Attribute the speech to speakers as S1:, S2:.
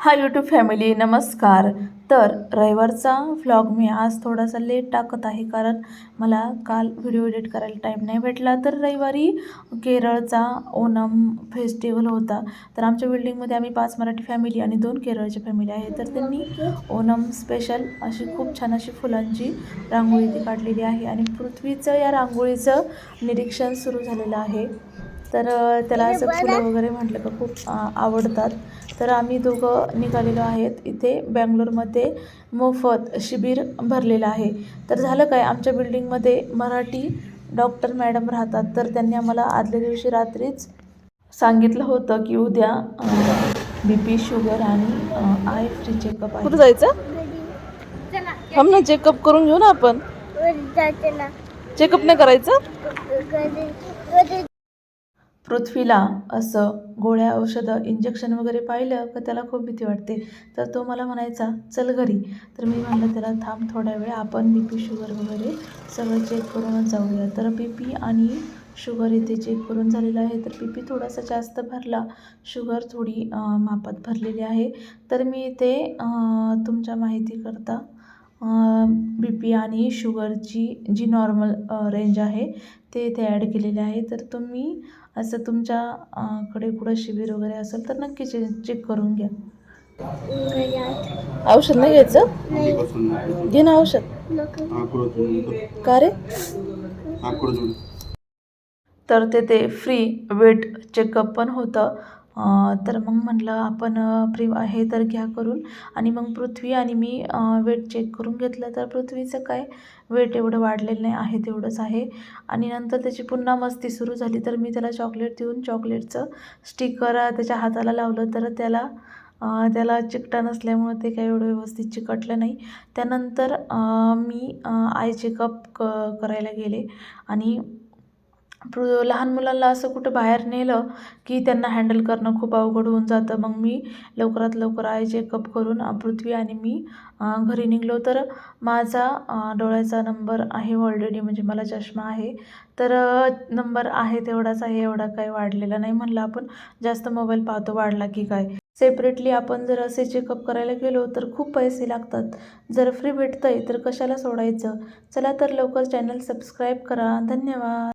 S1: हा YouTube family नमस्कार. तर रविवारचा व्लॉग मी आज थोडासा लेट टाकत आहे कारण मला काल व्हिडिओ एडिट करायला टाईम नाही भेटला. तर रविवारी केरळचा ओणम फेस्टिवल होता. तर आमच्या बिल्डिंगमध्ये आम्ही पाच मराठी फॅमिली आणि दोन केरळच्या फॅमिली आहे. तर त्यांनी ओणम स्पेशल अशी खूप छान अशी फुलांची रांगोळी ती काढलेली आहे आणि पृथ्वीचं या रांगोळीचं निरीक्षण सुरू झालेलं आहे. तर त्याला असं फुलं वगैरे म्हटलं का खूप आवडतात. तर आम्ही दोघं निघालेलो आहेत इथे बँगलोरमध्ये. मोफत शिबिर भरलेलं आहे. तर झालं काय? आमच्या बिल्डिंगमध्ये मराठी डॉक्टर मॅडम राहतात. तर त्यांनी आम्हाला आदल्या दिवशी रात्रीच सांगितलं होतं की उद्या बी पी शुगर आणि आय फ्री चेकअप आहे. कुठं जायचं? हम ना चेकअप करून घेऊ ना आपण. चेकअप नाही करायचं? पृथ्वीला असं गोळ्या औषधं इंजेक्शन वगैरे पाहिलं का त्याला खूप भीती वाटते. तर तो मला म्हणायचा चल घरी. तर मी म्हणलं त्याला थांब थोड्या वेळ आपण बी पी शुगर वगैरे सगळं चेक करूनच जाऊया. तर बी पी आणि शुगर इथे चेक करून झालेलं आहे. तर बी पी थोडासा जास्त भरला. शुगर थोडी मापात भरलेली आहे. तर मी इथे तुमच्या माहितीकरता बी पी आणि शुगरची जी नॉर्मल रेंज आहे ते इथे ॲड केलेले आहे. तर तुम्ही असं तुमच्या कडे कुठं शिबिर वगैरे असेल तर नक्की चे चेक करून घ्या. औषध नाही घ्यायचं? घे ना औषध. का रे? तर तेथे फ्री वेट चेकअप पण होतं. तर मग म्हटलं आपण प्रि हे तर घ्या करून. आणि मग पृथ्वी आणि मी वेट चेक करून घेतलं तर पृथ्वीचं काय? वेट एवढं वाढलेलं नाही आहे तेवढंच आहे. आणि नंतर त्याची पुन्हा मस्ती सुरू झाली तर मी त्याला चॉकलेट देऊन चॉकलेटचं स्टिकर त्याच्या हाताला लावलं तर त्याला त्याला चिकटा नसल्यामुळं ते काही एवढं व्यवस्थित चिकटलं नाही. त्यानंतर मी आय चेकअप क करायला गेले. आणि पृ लहान मुलांना असं कुठं बाहेर नेलं की त्यांना हँडल करणं खूप अवघड होऊन जातं. मग मी लवकरात लवकर आय चेकअप करून पृथ्वी आणि मी घरी निघलो. तर माझा डोळ्याचा नंबर आहे ऑलरेडी म्हणजे मला चष्मा आहे. तर नंबर आहे तेवढाच आहे एवढा काही वाढलेला नाही म्हणलं आपण. जास्त मोबाईल पाहतो वाढला की काय. सेपरेटली आपण जर असे चेकअप करायला गेलो तर खूप पैसे लागतात. जर फ्री भेटतं आहे तर कशाला सोडायचं? चला तर लवकर चॅनल सबस्क्राईब करा. धन्यवाद.